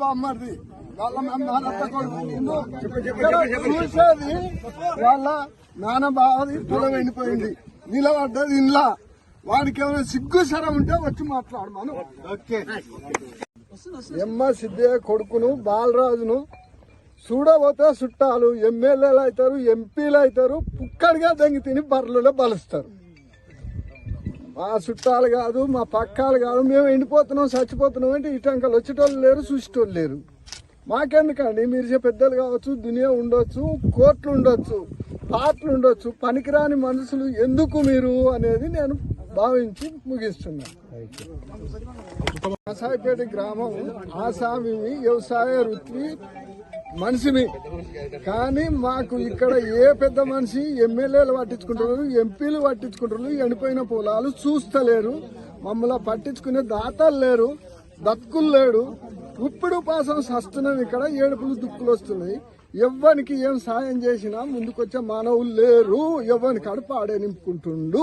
బామ్మది వాళ్ళ ఇక్కడ చూసేది వాళ్ళ నాన్న బావది పొలం ఎండిపోయింది నిలబడ్డది ఇంట్లో వాడికి ఏమైనా సిగ్గు సరం ఉంటే వచ్చి మాట్లాడు మనం ఓకే. ఎమ్మ సిద్ధయ్య కొడుకును బాలరాజును చూడబోతే చుట్టాలు ఎమ్మెల్యేలు అవుతారు ఎంపీలు అవుతారు పుక్కడిగా దెంగి తిని బర్రెలలో బలుస్తారు. మా చుట్టాలు కాదు మా పక్కాలు కాదు మేము ఎండిపోతున్నాం చచ్చిపోతున్నాం అంటే ఇటంకలు వచ్చేటోళ్ళు లేరు చూసేటోళ్ళు లేరు. మాకెందుకండి? మీరు పెద్దలు కావచ్చు దునియా ఉండొచ్చు కోట్లు ఉండొచ్చు పాటలు ఉండొచ్చు పనికిరాని మనుషులు ఎందుకు మీరు అనేది నేను భావించి ముగిస్తున్నాను ఆసాయిపేట గ్రామం ఆసామి వ్యవసాయ వృత్తి మనిషిని. కానీ మాకు ఇక్కడ ఏ పెద్ద మనిషి ఎమ్మెల్యేలు పట్టించుకుంటారు ఎంపీలు పట్టించుకుంటారు ఎండిపోయిన పొలాలు చూస్తలేరు మమ్మల్ని పట్టించుకునే దాతలు లేరు దత్కులు లేడు ఇప్పుడు పాసం సస్తున్నాం ఇక్కడ ఏడుపులు దుక్కులు వస్తున్నాయి. ఎవ్వనికి ఏం సాయం చేసినా ముందుకొచ్చే మానవులు లేరు. ఎవ్వని కడుపు ఆడే నింపుకుంటుండు.